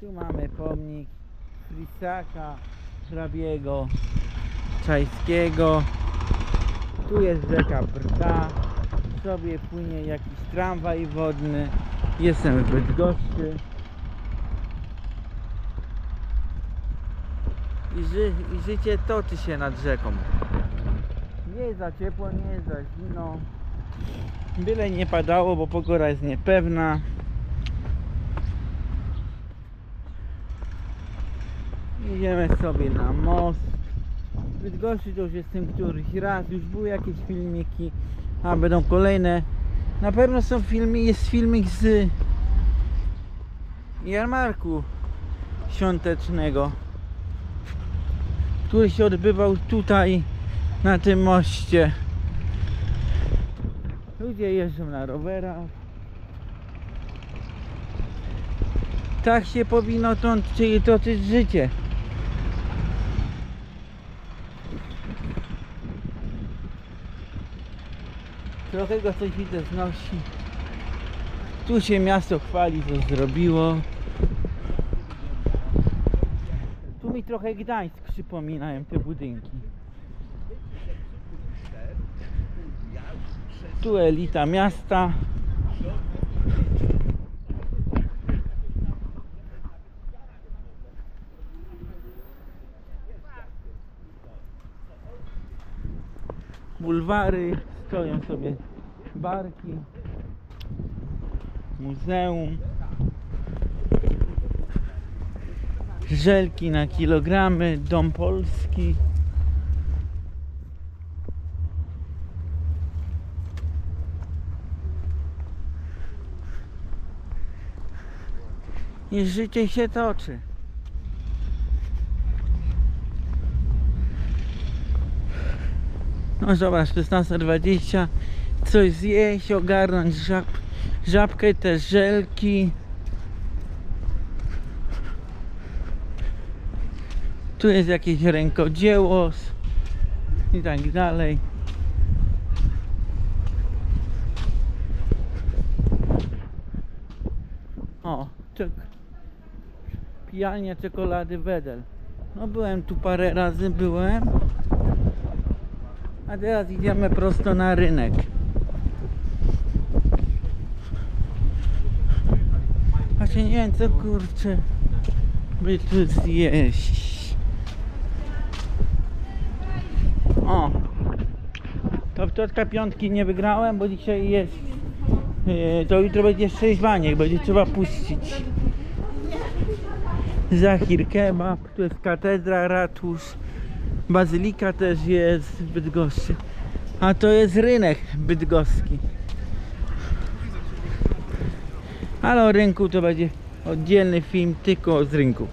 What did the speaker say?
Tu mamy pomnik Frisaka, hrabiego, Czajskiego. Tu jest rzeka Brda. Sobie płynie jakiś tramwaj wodny. Jestem w Bydgoszczy. I, ży, I życie toczy się nad rzeką. Nie za ciepło, nie za zimno. Byle nie padało, bo pogoda jest niepewna. Idziemy sobie na most. W Bydgoszczy to już jestem któryś raz, już były jakieś filmiki, a będą kolejne. Na pewno są filmy, jest filmik z jarmarku świątecznego, który się odbywał tutaj na tym moście. Ludzie jeżdżą na rowerach. Tak się powinno to, czyli toczyć życie. Trochę go coś widzę znosi. Tu się miasto chwali, co zrobiło. Tu mi trochę Gdańsk przypominają te budynki. Tu elita miasta. Bulwary, stoją sobie barki. Muzeum. Żelki na kilogramy, dom polski. I życie się toczy. No zobacz, 16.20 Coś zjeść, ogarnąć żab, żabkę, te żelki Tu jest jakieś rękodzieło i tak dalej. O, czek. Pijanie czekolady Wedel. No byłem tu parę razy, byłem. A teraz idziemy prosto na rynek. Właśnie nie wiem co kurczę by tu zjeść. O! To w Totka piątki nie wygrałem, bo dzisiaj jest. e, To jutro będzie sześć będzie trzeba puścić. Zachir kebab, tu jest katedra, ratusz. Bazylika też jest w Bydgoszczy. A to jest rynek bydgoski. Ale o rynku to będzie oddzielny film tylko z rynku.